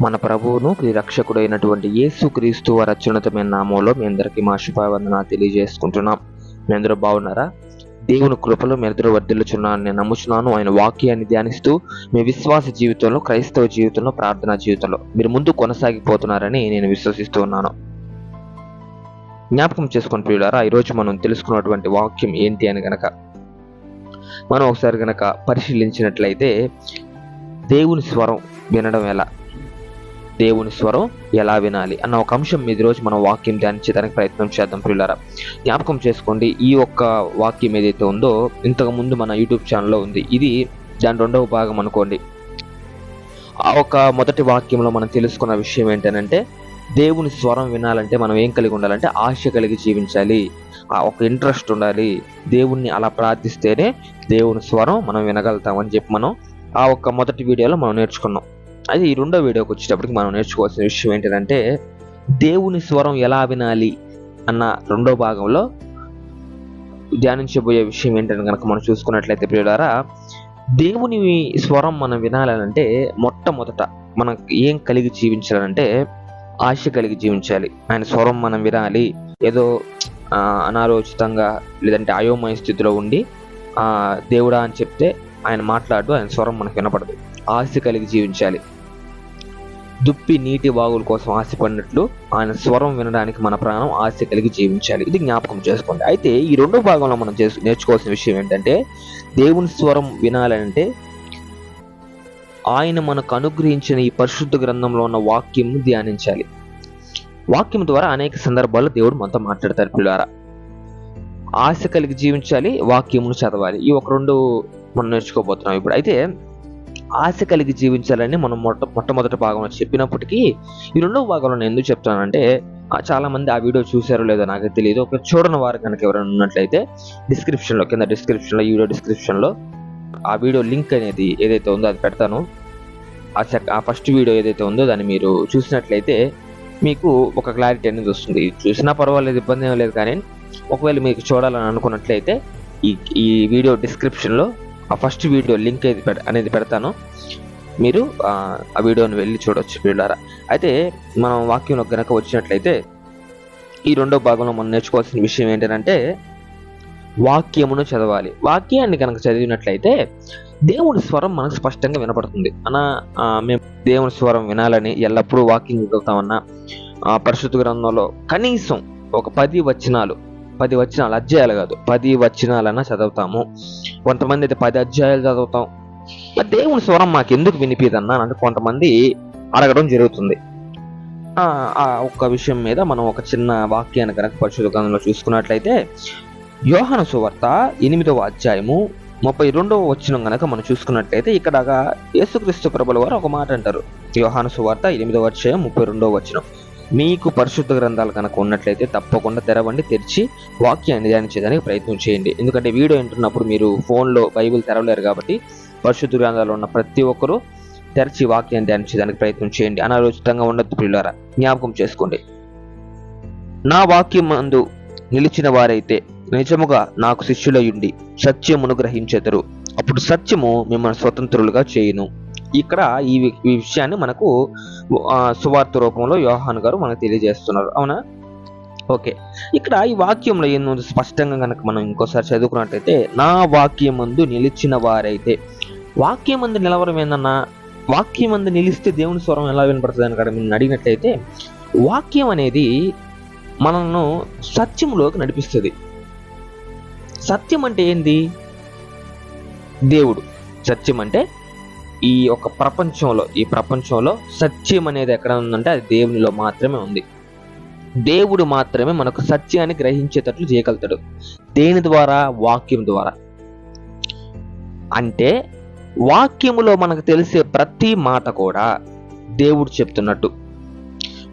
మన ప్రభువును రక్షకుడైనటువంటి యేసు క్రీస్తు వారి అత్యున్నతమైన నామంలో మీ అందరికీ మా శుభావందన తెలియజేసుకుంటున్నాం. మీ అందరూ బాగున్నారా? దేవుని కృపలో మీ అందరూ నేను నమ్ముచున్నాను. ఆయన వాక్యాన్ని ధ్యానిస్తూ మీ విశ్వాస జీవితంలో క్రైస్తవ జీవితంలో ప్రార్థనా జీవితంలో మీరు ముందు కొనసాగిపోతున్నారని నేను విశ్వసిస్తూ ఉన్నాను. జ్ఞాపకం చేసుకుని ప్రియులారా ఈరోజు మనం తెలుసుకున్నటువంటి వాక్యం ఏంటి అని గనక. మనం ఒకసారి గనక పరిశీలించినట్లయితే దేవుని స్వరం వినడం ఎలా? దేవుని స్వరం ఎలా వినాలి అన్న ఒక అంశం మీద రోజు మనం వాక్యం ధ్యానించడానికి ప్రయత్నం చేద్దాం ప్రియులారా. జ్ఞాపకం చేసుకోండి ఈ ఒక్క వాక్యం ఏదైతే ఉందో ఇంతకు ముందు మన యూట్యూబ్ ఛానల్లో ఉంది. ఇది దాని రెండవ భాగం అనుకోండి. ఆ ఒక మొదటి వాక్యంలో మనం తెలుసుకున్న విషయం ఏంటంటే దేవుని స్వరం వినాలంటే మనం ఏం కలిగి ఉండాలంటే ఆశ కలిగి జీవించాలి. ఆ ఒక ఇంట్రెస్ట్ ఉండాలి. దేవుణ్ణి అలా ప్రార్థిస్తేనే దేవుని స్వరం మనం వినగలుగుతామని చెప్పి మనం ఆ ఒక్క మొదటి వీడియోలో మనం నేర్చుకున్నాం. అయితే ఈ రెండో వీడియోకి వచ్చేటప్పటికి మనం నేర్చుకోవాల్సిన విషయం ఏంటంటే దేవుని స్వరం ఎలా వినాలి అన్న రెండో భాగంలో ధ్యానించబోయే విషయం ఏంటని కనుక మనం చూసుకున్నట్లయితే ప్రియులారా దేవుని స్వరం మనం వినాలనంటే మొట్టమొదట మనం ఏం కలిగి జీవించాలంటే ఆశ కలిగి జీవించాలి. ఆయన స్వరం మనం వినాలి ఏదో అనాలోచితంగా లేదంటే అయోమయ స్థితిలో ఉండి దేవుడా అని చెప్తే ఆయన మాట్లాడు ఆయన స్వరం మనకు వినపడదు. ఆశ కలిగి జీవించాలి. దుప్పి నీటి వాగుల కోసం ఆశపడినట్లు ఆయన స్వరం వినడానికి మన ప్రాణం ఆశ కలిగి జీవించాలి. ఇది జ్ఞాపకం చేసుకోండి. అయితే ఈ రెండో భాగంలో మనం చేసు నేర్చుకోవాల్సిన విషయం ఏంటంటే దేవుని స్వరం వినాలంటే ఆయన మనకు అనుగ్రహించిన ఈ పరిశుద్ధ గ్రంథంలో ఉన్న వాక్యం ధ్యానించాలి. వాక్యం ద్వారా అనేక సందర్భాల్లో దేవుడు మనతో మాట్లాడతారు పిల్లారా ఆశ కలిగి జీవించాలి వాక్యమును చదవాలి. ఈ ఒక రెండు మనం నేర్చుకోబోతున్నాం ఇప్పుడు. అయితే ఆశ కలిగి జీవించాలని మనం మొట్ట మొట్టమొదటి భాగంలో చెప్పినప్పటికీ ఈ రెండవ భాగంలో నేను ఎందుకు చెప్తానంటే చాలా మంది ఆ వీడియో చూసారో లేదో నాకు తెలియదు. ఒక చూడని వారు కనుక ఎవరైనా ఉన్నట్లయితే డిస్క్రిప్షన్లో కింద డిస్క్రిప్షన్లో ఈ వీడియో డిస్క్రిప్షన్లో ఆ వీడియో లింక్ అనేది ఏదైతే ఉందో అది పెడతాను. ఆ సెక్ ఆ ఫస్ట్ వీడియో ఏదైతే ఉందో దాన్ని మీరు చూసినట్లయితే మీకు ఒక క్లారిటీ అనేది వస్తుంది. చూసినా పర్వాలేదు ఇబ్బంది ఏం లేదు కానీ ఒకవేళ మీకు చూడాలని అనుకున్నట్లయితే ఈ ఈ వీడియో డిస్క్రిప్షన్లో ఆ ఫస్ట్ వీడియో లింక్ అనేది పెడ అనేది పెడతాను. మీరు ఆ వీడియోని వెళ్ళి చూడొచ్చు వీళ్ళారా అయితే మనం వాక్యంలో గనక వచ్చినట్లయితే ఈ రెండో భాగంలో మనం నేర్చుకోవాల్సిన విషయం ఏంటంటే వాక్యమును చదవాలి. వాక్యాన్ని కనుక చదివినట్లయితే దేవుని స్వరం మనకు స్పష్టంగా వినపడుతుంది. అన్న మేము దేవుని స్వరం వినాలని ఎల్లప్పుడూ వాకింగ్ వెళ్తామన్నా ఆ పరిశుద్ధ గ్రంథంలో కనీసం ఒక పది వచనాలు పది వచనాలు అధ్యాయాలు కాదు. పది వచనాలన్నా చదువుతాము. కొంతమంది అయితే పది అధ్యాయాలు చదువుతాం. మరి దేవుని స్వరం మాకు ఎందుకు వినిపిదన్నా అంటే కొంతమంది అడగడం జరుగుతుంది. ఆ ఒక్క విషయం మీద మనం ఒక చిన్న వాక్యాన్ని కనుక పరిశుద్ధ గ్రంథంలో చూసుకున్నట్లయితే యోహన సువార్త ఎనిమిదవ అధ్యాయము ముప్పై రెండవ వచనం గనక మనం చూసుకున్నట్లయితే ఇక్కడ యేసుక్రీస్తు ప్రభుల వారు ఒక మాట అంటారు. యోహాను సువార్త ఎనిమిదవ అధ్యాయం ముప్పై రెండవ వచనం. మీకు పరిశుద్ధ గ్రంథాలు కనుక ఉన్నట్లయితే తప్పకుండా తెరవండి తెరిచి వాక్యాన్ని ధ్యానించేదానికి ప్రయత్నం చేయండి. ఎందుకంటే వీడియో వింటున్నప్పుడు మీరు ఫోన్లో బైబిల్ తెరవలేరు కాబట్టి పరిశుద్ధ గ్రంథాలు ఉన్న ప్రతి ఒక్కరూ తెరిచి వాక్యాన్ని ధ్యానించేదానికి ప్రయత్నం చేయండి. అనాలోచితంగా ఉండొద్దు పిల్లరా జ్ఞాపకం చేసుకోండి. నా వాక్యం మందు నిలిచిన వారైతే నిజముగా నాకు శిష్యులయుండి సత్యమును గ్రహించెదరు. అప్పుడు సత్యము మిమ్మల్ని స్వతంత్రులుగా చేయును. ఇక్కడ ఈ వి- ఈ విషయాన్ని మనకు సువార్త రూపంలో యోహాన్ గారు మనకు తెలియజేస్తున్నారు. అవునా? ఓకే. ఇక్కడ ఈ వాక్యంలో ఏందో స్పష్టంగా కనుక మనం ఇంకోసారి చదువుకున్నట్లయితే నా వాక్యం ముందు నిలిచిన వారైతే. వాక్యం ముందు నిలవరం ఏందన్నా? వాక్యం అందు నిలిస్తే దేవుని స్వరం ఎలా వినపడుతుంది అని కదా మీరు అడిగినట్లయితే వాక్యం అనేది మనల్ని సత్యంలోకి నడిపిస్తుంది. సత్యం అంటే ఏంది? దేవుడు. సత్యం అంటే ఈ యొక్క ప్రపంచంలో ఈ ప్రపంచంలో సత్యం అనేది ఎక్కడ ఉందంటే అది దేవునిలో మాత్రమే ఉంది. దేవుడు మాత్రమే మనకు సత్యాన్ని గ్రహించేటట్లు చేయగలుగుతాడు. దేని ద్వారా? వాక్యం ద్వారా. అంటే వాక్యములో మనకు తెలిసే ప్రతి మాట కూడా దేవుడు చెప్తున్నట్టు.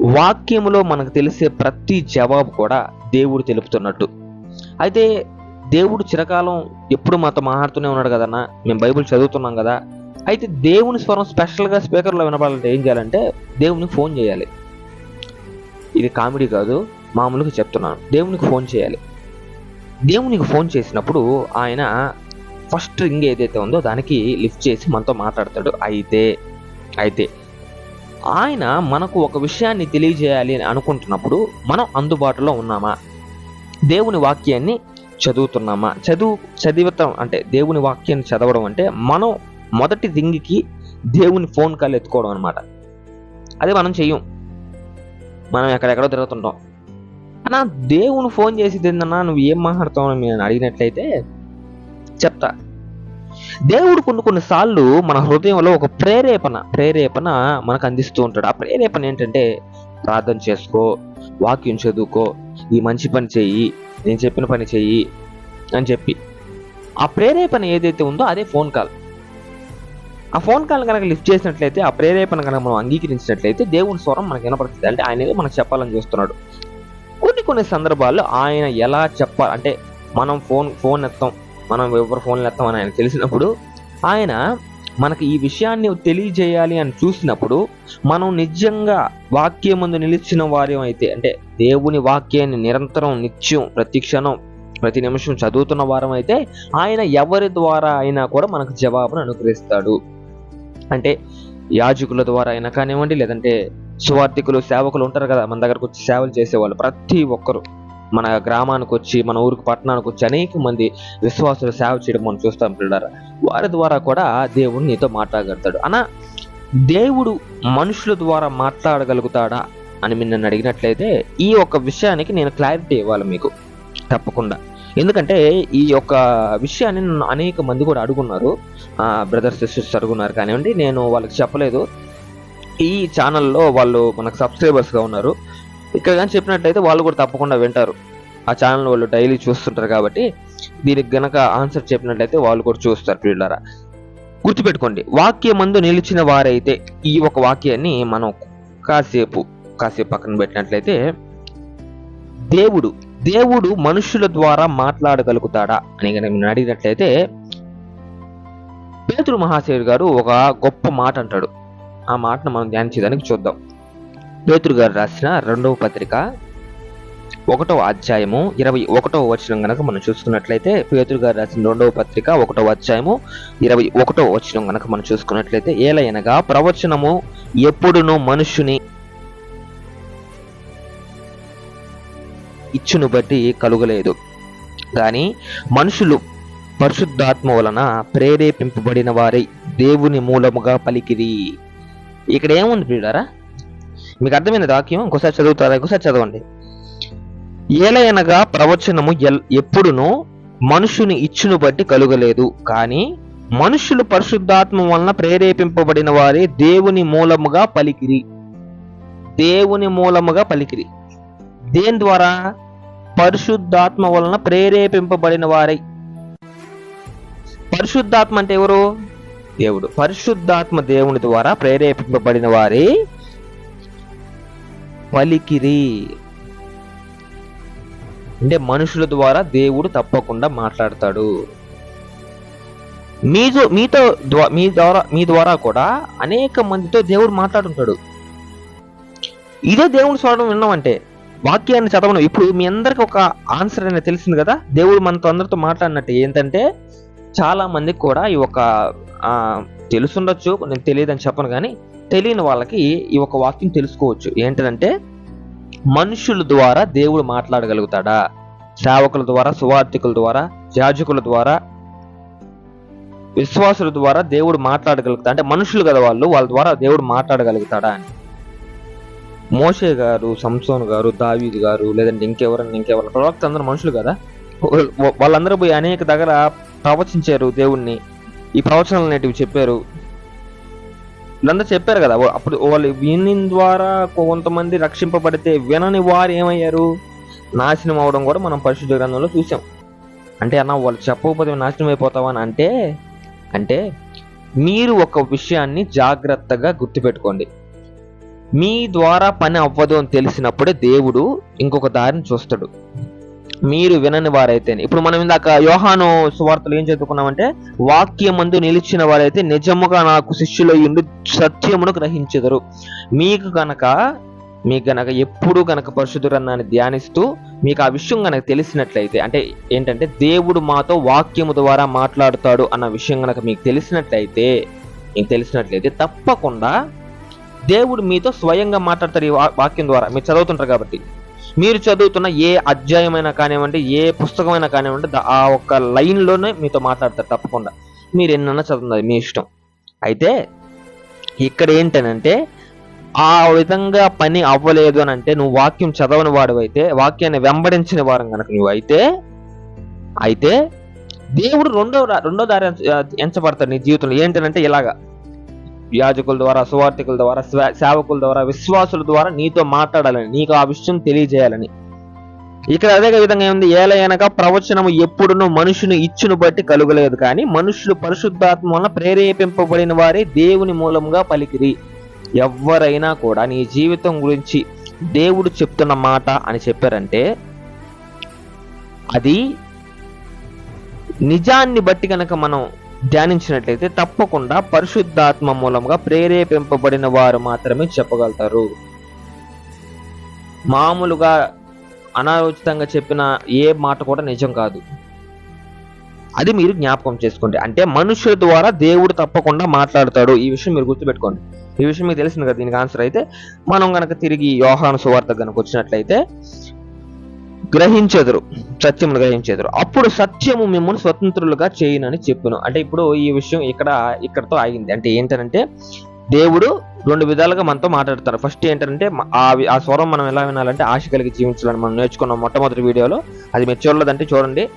వాక్యములో మనకు తెలిసే ప్రతి జవాబు కూడా దేవుడు తెలుపుతున్నట్టు. అయితే దేవుడు చిరకాలం ఎప్పుడు మాతో మాట్లాడుతూనే ఉన్నాడు కదన్నా? మేము బైబిల్ చదువుతున్నాం కదా. అయితే దేవుని స్వరం స్పెషల్గా స్పీకర్లో వినపడాలంటే ఏం చేయాలంటే దేవునికి ఫోన్ చేయాలి. ఇది కామెడీ కాదు మామూలుగా చెప్తున్నాను. దేవునికి ఫోన్ చేయాలి. దేవునికి ఫోన్ చేసినప్పుడు ఆయన ఫస్ట్ రింగ్ ఏదైతే ఉందో దానికి లిఫ్ట్ చేసి మనతో మాట్లాడతాడు. అయితే అయితే ఆయన మనకు ఒక విషయాన్ని తెలియజేయాలి అని అనుకుంటున్నప్పుడు మనం అందుబాటులో ఉన్నామా? దేవుని వాక్యాన్ని చదువుతున్నామా? చదువు చదివటం అంటే దేవుని వాక్యాన్ని చదవడం అంటే మనం మొదటి థింగ్కి దేవుని ఫోన్ కాల్ ఎత్తుకోవడం అనమాట అదే మనం చెయ్యం. మనం ఎక్కడెక్కడో తిరుగుతుంటాం. అన్నా దేవుని ఫోన్ చేసి తిందన్నా నువ్వు ఏం మాట్లాడుతావు నేను అడిగినట్లయితే చెప్తా. దేవుడు కొన్ని కొన్నిసార్లు మన హృదయంలో ఒక ప్రేరేపణ ప్రేరేపణ మనకు అందిస్తూ ఉంటాడు. ఆ ప్రేరేపణ ఏంటంటే ప్రార్థన చేసుకో వాక్యం చదువుకో ఈ మంచి పని చెయ్యి నేను చెప్పిన పని చెయ్యి అని చెప్పి. ఆ ప్రేరేపణ ఏదైతే ఉందో అదే ఫోన్ కాల్. ఆ ఫోన్ కాల్ కనుక లిఫ్ట్ చేసినట్లయితే ఆ ప్రేరేపణ కనుక మనం అంగీకరించినట్లయితే దేవుని స్వరం మనకు వినపడుతుంది. అంటే ఆయన మనం మనకు చెప్పాలని చూస్తున్నాడు. కొన్ని కొన్ని సందర్భాల్లో ఆయన ఎలా చెప్పాలి? అంటే మనం ఫోన్ ఫోన్ ఎత్తాం మనం ఎవరు ఫోన్లు ఎత్తాం అని ఆయన తెలిసినప్పుడు ఆయన మనకి ఈ విషయాన్ని తెలియజేయాలి అని చూసినప్పుడు మనం నిజంగా వాక్యం ముందు నిలిచిన వారం అయితే అంటే దేవుని వాక్యాన్ని నిరంతరం నిత్యం ప్రతి క్షణం ప్రతి నిమిషం చదువుతున్న వారం అయితే ఆయన ఎవరి ద్వారా అయినా కూడా మనకు జవాబును అనుగ్రహిస్తాడు. అంటే యాజకుల ద్వారా అయినా కానివ్వండి లేదంటే సువార్థికులు సేవకులు ఉంటారు కదా మన దగ్గరకు వచ్చి సేవలు చేసేవాళ్ళు. ప్రతి ఒక్కరు మన గ్రామానికి వచ్చి మన ఊరికి పట్టణానికి వచ్చి అనేక మంది విశ్వాసులు సేవ చేయడం మనం చూస్తాం పిల్లరా వారి ద్వారా కూడా దేవుడు నీతో మాట్లాడగలుగుతాడు. అనా దేవుడు మనుషుల ద్వారా మాట్లాడగలుగుతాడా అని మీరు నన్ను అడిగినట్లయితే ఈ ఒక్క విషయానికి నేను క్లారిటీ ఇవ్వాలి మీకు. తప్పకుండా. ఎందుకంటే ఈ యొక్క విషయాన్ని నన్ను అనేక మంది కూడా అడుగున్నారు. బ్రదర్స్ సిస్టర్స్ అడుగున్నారు కానివ్వండి నేను వాళ్ళకి చెప్పలేదు. ఈ ఛానల్లో వాళ్ళు మనకు సబ్స్క్రైబర్స్గా ఉన్నారు. ఇక్కడ కానీ చెప్పినట్టయితే వాళ్ళు కూడా తప్పకుండా వింటారు. ఆ ఛానల్ వాళ్ళు డైలీ చూస్తుంటారు కాబట్టి దీనికి గనక ఆన్సర్ చెప్పినట్లయితే వాళ్ళు కూడా చూస్తారు ప్రియులారా. గుర్తుపెట్టుకోండి వాక్యం మందు నిలిచిన వారైతే ఈ ఒక వాక్యాన్ని మనం కాసేపు కాసేపు పక్కన పెట్టినట్లయితే దేవుడు దేవుడు మనుషుల ద్వారా మాట్లాడగలుగుతాడా? అని కనుక అడిగినట్లయితే పేతురు మహాశయుడు గారు ఒక గొప్ప మాట అంటాడు. ఆ మాటను మనం ధ్యానించేదానికి చూద్దాం. పేతురు గారు రాసిన రెండవ పత్రిక ఒకటవ అధ్యాయము ఇరవై ఒకటవ వచనం కనుక మనం చూసుకున్నట్లయితే పేతురు గారు రాసిన రెండవ పత్రిక ఒకటవ అధ్యాయము ఇరవై ఒకటవ వచనం కనుక మనం చూసుకున్నట్లయితే ఏలయనగా ప్రవచనము ఎప్పుడును మనుష్యుని ఇచ్చును బట్టి కలుగలేదు. కానీ మనుషులు పరిశుద్ధాత్మ వలన ప్రేరేపింపబడిన వారై దేవుని మూలముగా పలికిరి. ఇక్కడ ఏముంది ప్రియుడారా మీకు అర్థమైన వాక్యం? ఇంకోసారి చదువుతారా? ఇంకోసారి చదవండి. ఏలయనగా ప్రవచనము ఎల్ ఎప్పుడునూ మనుషుని ఇచ్చును బట్టి కలుగలేదు. కానీ మనుషులు పరిశుద్ధాత్మ వలన ప్రేరేపింపబడిన వారే దేవుని మూలముగా పలికిరి. దేవుని మూలముగా పలికిరి. దేని ద్వారా? పరిశుద్ధాత్మ వలన ప్రేరేపింపబడిన వారై. పరిశుద్ధాత్మ అంటే ఎవరు? దేవుడు. పరిశుద్ధాత్మ దేవుని ద్వారా ప్రేరేపింపబడిన వారే పలికిరి. అంటే మనుషుల ద్వారా దేవుడు తప్పకుండా మాట్లాడతాడు. మీతో మీతో మీ ద్వారా మీ ద్వారా కూడా అనేక మందితో దేవుడు మాట్లాడుంటాడు. ఇదే దేవుని స్వరం విన్నామంటే వాక్యాన్ని చదవడం ఇప్పుడు మీ అందరికి ఒక ఆన్సర్ అనేది తెలిసింది కదా? దేవుడు మనతో అందరితో మాట్లాడినట్టు ఏంటంటే చాలా మందికి కూడా ఈ ఒక తెలుసుండొచ్చు నేను తెలియదని చెప్పను కానీ తెలియని వాళ్ళకి ఈ ఒక వాక్యం తెలుసుకోవచ్చు. ఏంటంటే మనుషుల ద్వారా దేవుడు మాట్లాడగలుగుతాడా? సేవకుల ద్వారా సువార్థికుల ద్వారా యాజకుల ద్వారా విశ్వాసుల ద్వారా దేవుడు మాట్లాడగలుగుతా అంటే మనుషులు కదా వాళ్ళు వాళ్ళ ద్వారా దేవుడు మాట్లాడగలుగుతాడా అని. మోషే గారు సంసోన్ గారు దావీద్ గారు లేదంటే ఇంకెవరన్నా ఇంకెవరన్నా ప్రవక్త అందరూ మనుషులు కదా? వాళ్ళందరూ పోయి అనేక దగ్గర ప్రవచించారు దేవుణ్ణి. ఈ ప్రవచనాలు అనేటివి చెప్పారు. వీళ్ళందరూ చెప్పారు కదా అప్పుడు వాళ్ళు విని ద్వారా కొంతమంది రక్షింపబడితే వినని వారు ఏమయ్యారు? నాశనం అవడం కూడా మనం పరిశుద్ధ గ్రంథంలో చూసాం అంటే అన్న వాళ్ళు చెప్పకపోతే నాశనం అయిపోతావా అని అంటే అంటే మీరు ఒక విషయాన్ని జాగ్రత్తగా గుర్తుపెట్టుకోండి. మీ ద్వారా పని అవ్వదు అని తెలిసినప్పుడే దేవుడు ఇంకొక దారిని చూస్తాడు. మీరు వినని వారైతే ఇప్పుడు మనం ఇందాక యోహాను సువార్తలు ఏం చదువుకున్నామంటే వాక్యమందు నిలిచిన వారైతే నిజముగా నాకు శిష్యుల ఉండి సత్యమును గ్రహించెదరు. మీకు గనక మీకు గనక ఎప్పుడు గనక పరిశుద్ధురన్నాన్ని ధ్యానిస్తూ మీకు ఆ విషయం గనక తెలిసినట్లయితే అంటే ఏంటంటే దేవుడు మాతో వాక్యము ద్వారా మాట్లాడుతాడు అన్న విషయం గనక మీకు తెలిసినట్లయితే మీకు తెలిసినట్లయితే తప్పకుండా దేవుడు మీతో స్వయంగా మాట్లాడతారు ఈ వా- వాక్యం ద్వారా. మీరు చదువుతుంటారు కాబట్టి. మీరు చదువుతున్న ఏ అధ్యాయమైనా కానివ్వండి ఏ పుస్తకమైనా కానివ్వండి ఆ ఒక్క లైన్లోనే మీతో మాట్లాడతారు తప్పకుండా. మీరు ఎన్నన్నా చదువుతుంది మీ ఇష్టం. అయితే ఇక్కడ ఏంటనంటే ఆ విధంగా పని అవ్వలేదు అని అంటే నువ్వు వాక్యం చదవని వాడు అయితే వాక్యాన్ని వెంబడించిన వారం కనుక నువ్వు అయితే అయితే దేవుడు రెండో రెండో దారి ఎంచ- ఎంచబడతాడు నీ జీవితంలో. ఏంటంటే ఇలాగా. యాజకుల ద్వారా సువార్థికుల ద్వారా సేవకుల ద్వారా విశ్వాసుల ద్వారా నీతో మాట్లాడాలని నీకు ఆ విషయం తెలియజేయాలని. ఇక్కడ అదే విధంగా ఏముంది? ఏలయనగా ప్రవచనము ఎప్పుడునూ మనుషుని ఇచ్చును బట్టి కలుగలేదు కానీ మనుషులు పరిశుద్ధాత్మ వలన ప్రేరేపింపబడిన వారే దేవుని మూలంగా పలికిరి. ఎవరైనా కూడా నీ జీవితం గురించి దేవుడు చెప్తున్న మాట అని చెప్పారంటే అది నిజాన్ని బట్టి కనుక మనం ధ్యానించినట్లయితే తప్పకుండా పరిశుద్ధాత్మ మూలంగా ప్రేరేపింపబడిన వారు మాత్రమే చెప్పగలుగుతారు. మామూలుగా అనాలోచితంగా చెప్పిన ఏ మాట కూడా నిజం కాదు. అది మీరు జ్ఞాపకం చేసుకోండి. అంటే మనుషుల ద్వారా దేవుడు తప్పకుండా మాట్లాడతాడు. ఈ విషయం మీరు గుర్తుపెట్టుకోండి. ఈ విషయం మీకు తెలిసింది కదా దీనికి ఆన్సర్ అయితే మనం గనక తిరిగి యోహాను సువార్త కనుక వచ్చినట్లయితే గ్రహించెదరు సత్యమును గ్రహించెదరు. అప్పుడు సత్యము మిమ్మల్ని స్వతంత్రులుగా చేయనని చెప్పును. అంటే ఇప్పుడు ఈ విషయం ఇక్కడ ఇక్కడతో ఆగింది. అంటే ఏంటంటే దేవుడు రెండు విధాలుగా మనతో మాట్లాడతారు. ఫస్ట్ ఏంటంటే ఆ ఆ స్వరం మనం ఎలా వినాలంటే ఆశ కలిగి జీవించాలని మనం నేర్చుకున్నాం మొట్టమొదటి వీడియోలో. అది మీరు చూడలేదంటే చూడండి.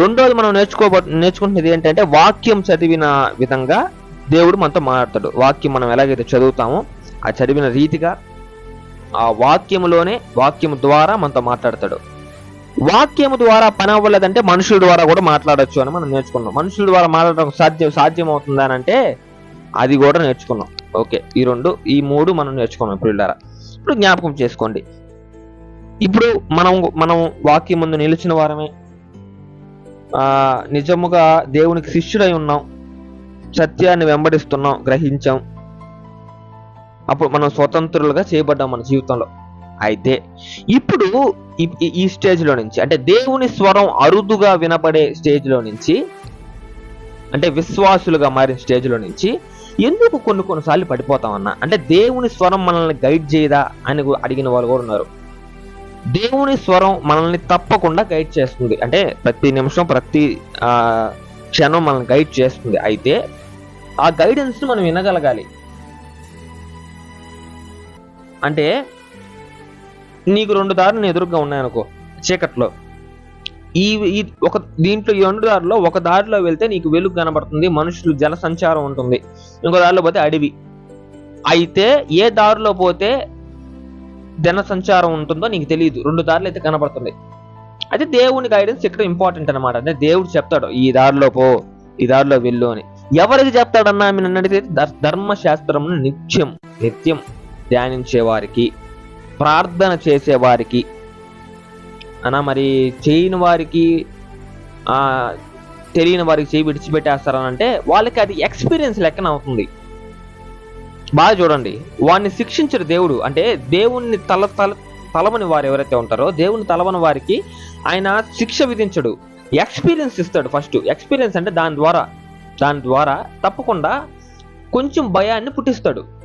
రెండోది మనం నేర్చుకోబో నేర్చుకుంటున్నది ఏంటంటే వాక్యం చదివిన విధంగా దేవుడు మనతో మాట్లాడతాడు. వాక్యం మనం ఎలాగైతే చదువుతామో ఆ చదివిన రీతిగా ఆ వాక్యములోనే వాక్యము ద్వారా మనతో మాట్లాడతాడు. వాక్యము ద్వారా పని అవ్వలేదంటే మనుషుల ద్వారా కూడా మాట్లాడచ్చు అని మనం నేర్చుకున్నాం. మనుషుల ద్వారా మాట్లాడడం సాధ్యం సాధ్యం అవుతుందా అంటే అది కూడా నేర్చుకున్నాం. ఓకే ఈ రెండు ఈ మూడు మనం నేర్చుకున్నాం ఇప్పుడు ఇప్పుడు జ్ఞాపకం చేసుకోండి. ఇప్పుడు మనం మనం వాక్యం ముందు నిలిచిన వారమే. నిజముగా దేవునికి శిష్యుడై ఉన్నాం. సత్యాన్ని వెంబడిస్తున్నాం గ్రహించాం. అప్పుడు మనం స్వతంత్రులుగా చేయబడ్డాం మన జీవితంలో. అయితే ఇప్పుడు ఈ- స్టేజ్లో నుంచి అంటే దేవుని స్వరం అరుదుగా వినపడే స్టేజ్లో నుంచి అంటే విశ్వాసులుగా మారిన స్టేజ్లో నుంచి ఎందుకు కొన్ని కొన్నిసార్లు పడిపోతామన్నా అంటే దేవుని స్వరం మనల్ని గైడ్ చేయదా అని అడిగిన వాళ్ళు కూడా ఉన్నారు. దేవుని స్వరం మనల్ని తప్పకుండా గైడ్ చేస్తుంది. అంటే ప్రతి నిమిషం ప్రతి క్షణం మనల్ని గైడ్ చేస్తుంది. అయితే ఆ గైడెన్స్ మనం వినగలగాలి. అంటే నీకు రెండు దారులు ఎదురుగా ఉన్నాయనుకో చీకట్లో. ఈ ఈ ఒక దీంట్లో ఈ రెండు దారిలో ఒక దారిలో వెళ్తే నీకు వెలుగు కనబడుతుంది మనుషులు జల సంచారం ఉంటుంది. ఇంకో దారిలో పోతే అడవి. అయితే ఏ దారిలో పోతే జన సంచారం ఉంటుందో నీకు తెలియదు. రెండు దారులు అయితే కనబడుతుంది అయితే దేవుని గైడెన్స్ ఇక్కడ ఇంపార్టెంట్ అనమాట అంటే దేవుడు చెప్తాడు ఈ దారిలో పో ఈ దారిలో వెళ్ళు అని. ఎవరికి చెప్తాడన్నా మీరు అడిగితే ధర్మశాస్త్రం నిత్యం నిత్యం. ధ్యానించేవారికి ప్రార్థన చేసేవారికి అనా మరి చేయని వారికి తెలియని వారికి చేయి విడిచిపెట్టేస్తారని అంటే వాళ్ళకి అది ఎక్స్పీరియన్స్ లెక్కన అవుతుంది. బాగా చూడండి. వాడిని శిక్షించడు దేవుడు. అంటే దేవుణ్ణి తల తల తలవని వారు ఎవరైతే ఉంటారో దేవుని తలవని వారికి ఆయన శిక్ష విధించడు. ఎక్స్పీరియన్స్ ఇస్తాడు ఫస్ట్. ఎక్స్పీరియన్స్ అంటే దాని ద్వారా దాని ద్వారా తప్పకుండా కొంచెం భయాన్ని పుట్టిస్తాడు.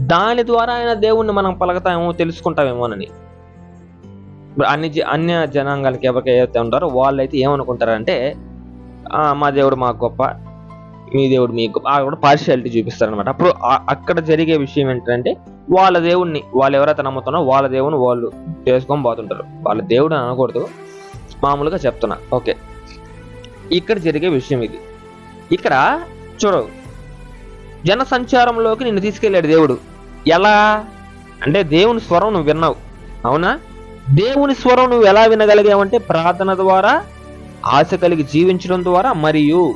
దాని ద్వారా ఆయన దేవుణ్ణి మనం పలకతామేమో తెలుసుకుంటామేమోనని. ఇప్పుడు అన్ని జ- అన్య జనాంగాలకి ఎవరికి ఏవైతే ఉంటారో వాళ్ళైతే ఏమనుకుంటారంటే మా దేవుడు మాకు గొప్ప మీ దేవుడు మీకు గొప్ప కూడా పార్షియాలిటీ చూపిస్తారనమాట అప్పుడు అక్కడ జరిగే విషయం ఏంటంటే వాళ్ళ దేవుణ్ణి వాళ్ళు ఎవరైతే నమ్ముతున్నారో వాళ్ళ దేవుని వాళ్ళు చేసుకొని పోతుంటారు. వాళ్ళ దేవుడు అనకూడదు. మామూలుగా చెప్తున్నా. ఓకే. ఇక్కడ జరిగే విషయం ఇది. ఇక్కడ చూడవు జన సంచారంలోకి నిన్ను తీసుకెళ్ళాడు దేవుడు. ఎలా? అంటే దేవుని స్వరం నువ్వు విన్నావు. అవునా? దేవుని స్వరం నువ్వు ఎలా వినగలిగావంటే ప్రార్థన ద్వారా ఆశ కలిగి జీవించడం ద్వారా మరియు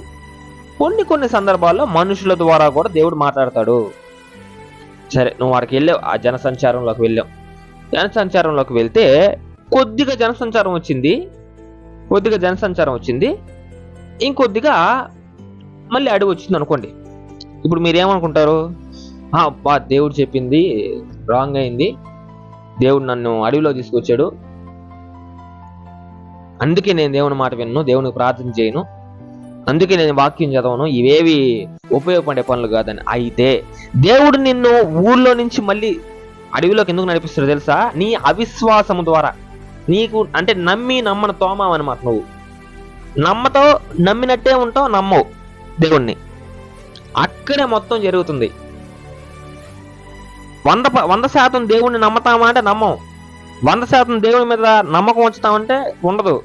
కొన్ని కొన్ని సందర్భాల్లో మనుషుల ద్వారా కూడా దేవుడు మాట్లాడతాడు. సరే నువ్వు వాడికి వెళ్ళావు ఆ జనసంచారంలోకి వెళ్ళావు. జనసంచారంలోకి వెళ్తే కొద్దిగా జనసంచారం వచ్చింది. కొద్దిగా జనసంచారం వచ్చింది. ఇంకొద్దిగా మళ్ళీ అడుగు వచ్చింది అనుకోండి ఇప్పుడు మీరు ఏమనుకుంటారు అబ్బా దేవుడు చెప్పింది రాంగ్ అయింది. దేవుడు నన్ను అడవిలో తీసుకొచ్చాడు. అందుకే నేను దేవుని మాట విన్ను దేవునికి ప్రార్థన చేయను. అందుకే నేను వాక్యం చదవను ఇవేవి ఉపయోగపడే పనులు కాదని. అయితే దేవుడు నిన్ను ఊళ్ళో నుంచి మళ్ళీ అడవిలోకి ఎందుకు నడిపిస్తాడు తెలుసా? నీ అవిశ్వాసము ద్వారా. నీకు అంటే నమ్మి నమ్మను తోమావు అనమాట నువ్వు. నమ్మతో నమ్మినట్టే ఉంటావు నమ్మవు దేవుణ్ణి. అక్కడే మొత్తం జరుగుతుంది. వంద వంద శాతం దేవుణ్ణి నమ్మతామా అంటే నమ్మం. వంద శాతం దేవుని మీద నమ్మకం ఉంచుతామంటే ఉండదు.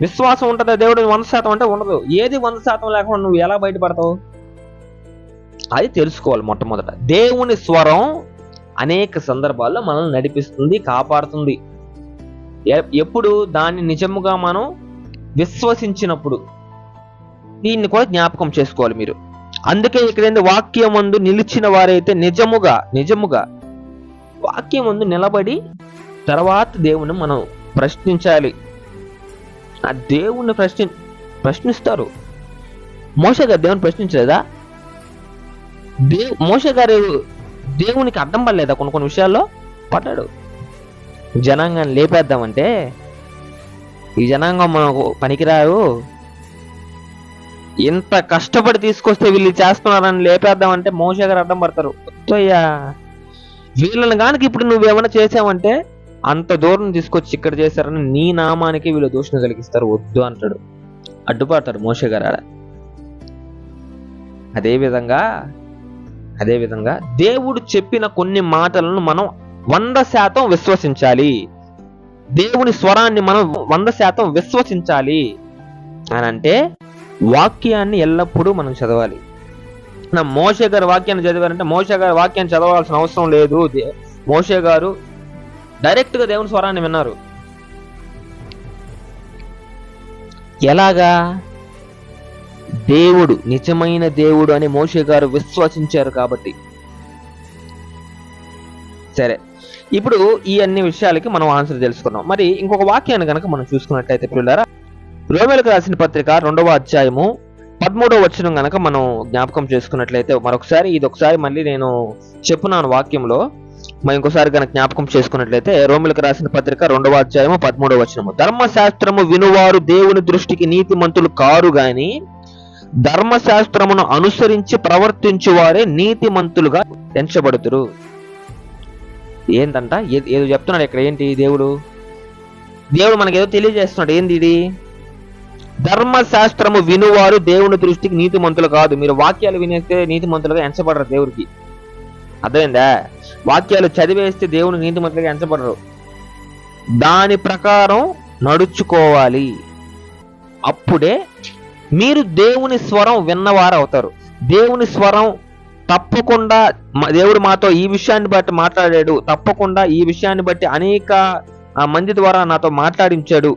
విశ్వాసం ఉంటుందా దేవుడు వంద శాతం అంటే ఉండదు. ఏది వంద శాతం లేకుండా నువ్వు ఎలా బయటపడతావు? అది తెలుసుకోవాలి మొట్టమొదట. దేవుని స్వరం అనేక సందర్భాల్లో మనల్ని నడిపిస్తుంది కాపాడుతుంది. ఎప్పుడు దాన్ని నిజముగా మనం విశ్వసించినప్పుడు దీన్ని కూడా జ్ఞాపకం చేసుకోవాలి మీరు. అందుకే ఇక్కడ ఏంది? వాక్యం అందు నిలిచిన వారైతే నిజముగా నిజముగా వాక్యం ముందు నిలబడి తర్వాత దేవుని మనం ప్రశ్నించాలి. ఆ దేవుణ్ణి ప్రశ్ని ప్రశ్నిస్తారు. మోస గారు దేవుని ప్రశ్నించలేదా? దే మోస గారు దేవునికి అర్థం పడలేదా కొన్ని కొన్ని విషయాల్లో? పడ్డాడు. జనాంగాన్ని లేపేద్దామంటే ఈ జనాంగం మనకు పనికిరారు ఇంత కష్టపడి తీసుకొస్తే వీళ్ళు చేస్తున్నారని లేపేద్దామంటే మోస గారు అడ్డం పడతారు. అయ్యా వీళ్ళని గానికి ఇప్పుడు నువ్వేమైనా చేసావంటే అంత దూరం తీసుకొచ్చి ఇక్కడ చేశారని నీ నామానికి వీళ్ళు దూషణ కలిగిస్తారు వద్దు అంటాడు. అడ్డుపడతాడు మోషే గారు ఆడ. అదే విధంగా అదేవిధంగా దేవుడు చెప్పిన కొన్ని మాటలను మనం వంద శాతం విశ్వసించాలి. దేవుని స్వరాన్ని మనం వంద శాతం విశ్వసించాలి. అని అంటే వాక్యాన్ని ఎల్లప్పుడూ మనం చదవాలి. నా మోషే గారు వాక్యాన్ని చదివారంటే మోషే గారి వాక్యాన్ని చదవాల్సిన అవసరం లేదు. మోషే గారు డైరెక్ట్గా దేవుని స్వరాన్ని విన్నారు. ఎలాగా? దేవుడు నిజమైన దేవుడు అని మోషే గారు విశ్వసించారు కాబట్టి. సరే ఇప్పుడు ఈ అన్ని విషయాలకి మనం ఆన్సర్ తెలుసుకున్నాం మరి ఇంకొక వాక్యాన్ని కనుక మనం చూసుకున్నట్టయితే పిల్లరా రోమేలకు రాసిన పత్రిక రెండవ అధ్యాయము పదమూడవ వచనం గనక మనం జ్ఞాపకం చేసుకున్నట్లయితే మరొకసారి ఇది ఒకసారి మళ్ళీ నేను చెప్పున్నాను వాక్యంలో. మనం ఇంకోసారి కనుక జ్ఞాపకం చేసుకున్నట్లయితే రోమిలకు రాసిన పత్రిక రెండవ అధ్యాయము పదమూడవ వచనము. ధర్మశాస్త్రము వినువారు దేవుని దృష్టికి నీతిమంతులు కారు గాని ధర్మశాస్త్రమును అనుసరించి ప్రవర్తించు వారే నీతిమంతులుగా ఎంచబడుతురు. ఏంటంట ఏ- ఏదో చెప్తున్నాడు ఇక్కడ. ఏంటి దేవుడు? దేవుడు మనకేదో తెలియజేస్తున్నాడు. ఏంది ఇది? ధర్మశాస్త్రము వినువారు దేవుని దృష్టికి నీతిమంతులు కాదు. మీరు వాక్యాలు వినేస్తే నీతిమంతులుగా ఎంచబడరు దేవుడికి. అర్థమైందా? వాక్యాలు చదివేస్తే దేవుని నీతిమంతులుగా ఎంచబడరు. దాని ప్రకారం నడుచుకోవాలి. అప్పుడే మీరు దేవుని స్వరం విన్నవారు అవుతారు. దేవుని స్వరం తప్పకుండా దేవుడు మాతో ఈ విషయాన్ని బట్టి మాట్లాడాడు. తప్పకుండా ఈ విషయాన్ని బట్టి అనేక ఆ, మంది ద్వారా నాతో మాట్లాడించాడు.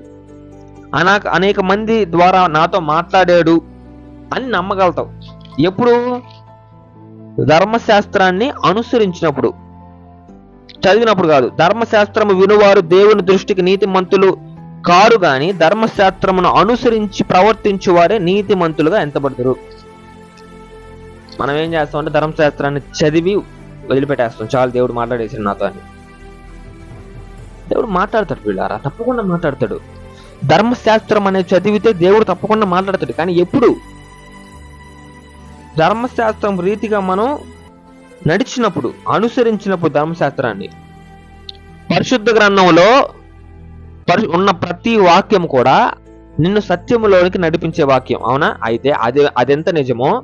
అనా అనేక మంది ద్వారా నాతో మాట్లాడాడు అని నమ్మగలుగుతావు. ఎప్పుడు ధర్మశాస్త్రాన్ని అనుసరించినప్పుడు చదివినప్పుడు కాదు ధర్మశాస్త్రము వినువారు దేవుని దృష్టికి నీతిమంతులు కారు గాని ధర్మశాస్త్రమును అనుసరించి ప్రవర్తించు వారే నీతిమంతులుగా ఎంతబడతారు. మనం ఏం చేస్తాం అంటే ధర్మశాస్త్రాన్ని చదివి వదిలిపెట్టేస్తాం. చాలు దేవుడు మాట్లాడేసాడు నాతో అని. దేవుడు మాట్లాడతాడు వీళ్ళారా? తప్పకుండా మాట్లాడతాడు. ధర్మశాస్త్రం అనేది చదివితే దేవుడు తప్పకుండా మాట్లాడతాడు. కానీ ఎప్పుడు? ధర్మశాస్త్రం రీతిగా మనం నడిచినప్పుడు అనుసరించినప్పుడు ధర్మశాస్త్రాన్ని. పరిశుద్ధ గ్రంథంలో పరి ఉన్న ప్రతి వాక్యం కూడా నిన్ను సత్యములోనికి నడిపించే వాక్యం. అవునా? అయితే అది అదెంత నిజమో?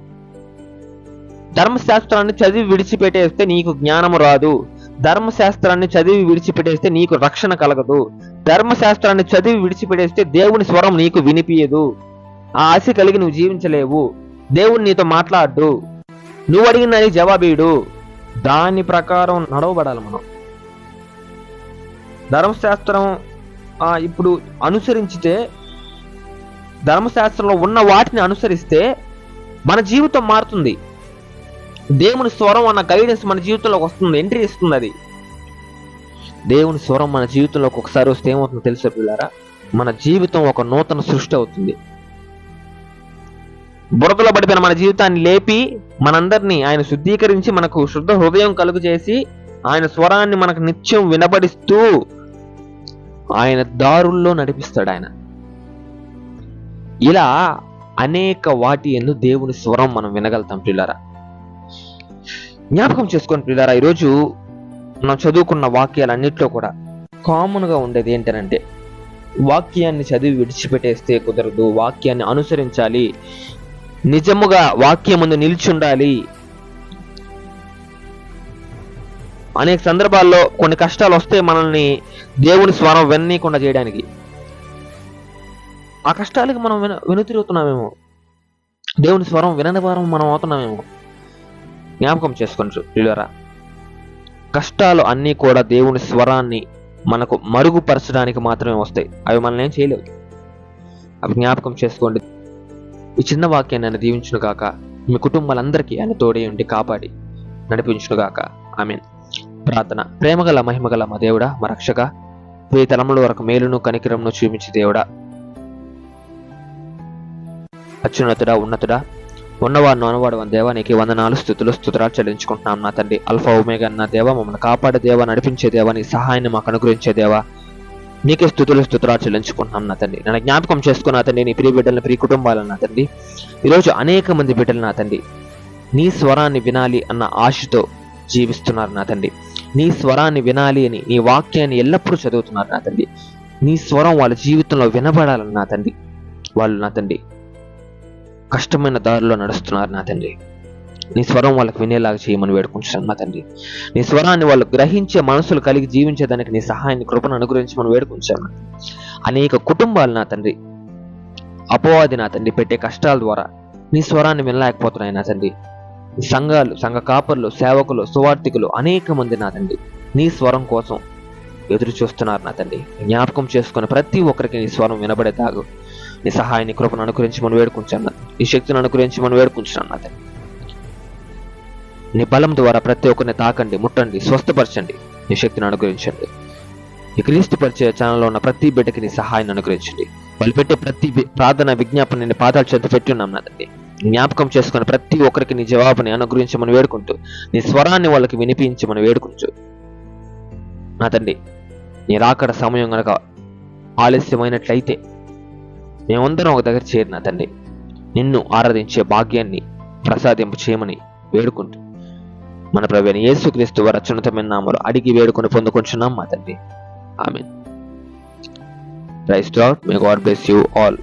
ధర్మశాస్త్రాన్ని చదివి విడిచిపెట్టేస్తే నీకు జ్ఞానము రాదు. ధర్మశాస్త్రాన్ని చదివి విడిచిపెట్టేస్తే నీకు రక్షణ కలగదు. ధర్మశాస్త్రాన్ని చదివి విడిచిపెట్టేస్తే దేవుని స్వరం నీకు వినిపించదు ఆ ఆశ కలిగి నువ్వు జీవించలేవు. దేవుడు నీతో మాట్లాడు. నువ్వు అడిగిన జవాబీడు దాని ప్రకారం నడవబడాలి మనం. ధర్మశాస్త్రం ఆ, ఇప్పుడు అనుసరించితే ధర్మశాస్త్రంలో ఉన్న వాటిని అనుసరిస్తే మన జీవితం మారుతుంది. దేవుని స్వరం అన్న గైడెన్స్ మన జీవితంలోకి వస్తుంది ఎంట్రీ ఇస్తుంది అది. దేవుని స్వరం మన జీవితంలోకి ఒకసారి వస్తే ఏమవుతుందో తెలుసా పిల్లారా? మన జీవితం ఒక నూతన సృష్టి అవుతుంది. బురదలో పడిపోయిన మన జీవితాన్ని లేపి మనందరినీ ఆయన శుద్ధీకరించి మనకు శుద్ధ హృదయం కలుగు చేసి ఆయన స్వరాన్ని మనకు నిత్యం వినబడిస్తూ ఆయన దారుల్లో నడిపిస్తాడు ఆయన. ఇలా అనేక వాటి ఎందు దేవుని స్వరం మనం వినగలుగుతాం పిల్లారా. జ్ఞాపకం చేసుకొని పిల్లారా ఈరోజు మనం చదువుకున్న వాక్యాలన్నింటిలో కూడా కామన్గా ఉండేది ఏంటనంటే వాక్యాన్ని చదివి విడిచిపెట్టేస్తే కుదరదు వాక్యాన్ని అనుసరించాలి నిజముగా వాక్యం ముందు నిలిచుండాలి అనేక సందర్భాల్లో కొన్ని కష్టాలు వస్తే మనల్ని దేవుని స్వరం విననీయకుండా చేయడానికి. ఆ కష్టాలకి మనం విన వెనుతిరుగుతున్నామేమో. దేవుని స్వరం వినని వారం మనం అవుతున్నామేమో. జ్ఞాపకం చేసుకుంటారు ప్రియులరా కష్టాలు అన్నీ కూడా దేవుని స్వరాన్ని మనకు మరుగుపరచడానికి మాత్రమే వస్తాయి. అవి మనల్ని ఏం చేయలేవు. అవి జ్ఞాపకం చేసుకోండి. ఈ చిన్న వాక్యాన్ని నన్ను దీవించును గాక. మీ కుటుంబాలందరికీ ఆయన తోడే ఉండి కాపాడి నడిపించును గాక. మీన్ ప్రార్థన. ప్రేమగల మహిమగల మా దేవుడా మా రక్షక. వెయ్యి తలముల వరకు మేలును కనికరమును చూపించి దేవుడా. అత్యున్నతుడా ఉన్నతుడా ఉన్నవాడు అనవాడు వన్ దేవా నీకు వందనాలు స్థుతులు స్థుతురాలు చెల్లించుకుంటున్నాం నా తండ్రి. అల్ఫా ఒమేగా నా దేవ మమ్మల్ని కాపాడే దేవా నడిపించే దేవా నీ సహాయాన్ని మాకు అనుగ్రహించే దేవా. నీకే స్థుతులు స్థుతురాలు చెల్లించుకుంటున్నాం నా తండ్రి. నన్ను జ్ఞాపకం చేసుకున్న తండ్రి నీ ప్రియ బిడ్డలను ప్రియ కుటుంబాలను నా తండ్రి. ఈరోజు అనేక మంది బిడ్డలు నా తండ్రి. నీ స్వరాన్ని వినాలి అన్న ఆశతో జీవిస్తున్నారు నా తండ్రి. నీ స్వరాన్ని వినాలి అని నీ వాక్యాన్ని ఎల్లప్పుడూ చదువుతున్నారు నా తండ్రి. నీ స్వరం వాళ్ళ జీవితంలో వినబడాలని నా తండ్రి. వాళ్ళు నా తండ్రి. కష్టమైన దారిలో నడుస్తున్నారు నా తండ్రి. నీ స్వరం వాళ్ళకి వినేలాగా చేయమని వేడుకుంటున్నాను నా తండ్రి. నీ స్వరాన్ని వాళ్ళు గ్రహించే మనసులు కలిగి జీవించేదానికి నీ సహాయాన్ని కృపను అనుగ్రహించమని వేడుకుంటున్నాను అనేక కుటుంబాలు నా తండ్రి అపవాది నా తండ్రి పెట్టే కష్టాల ద్వారా నీ స్వరాన్ని వినలేకపోతున్నాయి నా తండ్రి. సంఘాలు సంఘ కాపర్లు సేవకులు సువార్థికులు అనేక మంది నా తండ్రి నీ స్వరం కోసం ఎదురు చూస్తున్నారు నా తండ్రి. జ్ఞాపకం చేసుకుని ప్రతి ఒక్కరికి నీ స్వరం వినబడే తాగు నీ సహాయాన్ని కృపను అనుకరించి మనం వేడుకుంటున్నాను. ఈ శక్తిని అనుకరించి మనం వేడుకుంటున్నాను నీ బలం ద్వారా ప్రతి ఒక్కరిని తాకండి ముట్టండి స్వస్థపరచండి. నీ శక్తిని అనుగ్రహించండి. ఈ క్రీస్తు పరిచయ ఛానల్లో ఉన్న ప్రతి బిడ్డకి నీ సహాయాన్ని అనుగ్రహించండి. వాళ్ళు పెట్టే ప్రతి ప్రార్థన విజ్ఞాపన నేను పాదాలు చెంత పెట్టి ఉన్నాం నాదండి జ్ఞాపకం చేసుకుని ప్రతి ఒక్కరికి నీ జవాబుని అనుగ్రహించమని వేడుకుంటూ నీ స్వరాన్ని వాళ్ళకి వినిపించమని వేడుకుంటూ నా తండ్రి నీ రాకడ సమయం గనక ఆలస్యమైనట్లయితే మేమందరం ఒక దగ్గర చేరిన తండ్రి నిన్ను ఆరాధించే భాగ్యాన్ని ప్రసాదింపు చేయమని వేడుకుంటూ మన ప్రవీణ యేసుక్రీస్తు వారి అత్యున్నతమైన నామలు అడిగి వేడుకొని పొందుకుంటున్నాం మా తండ్రి. ఆమె praise may God bless you all.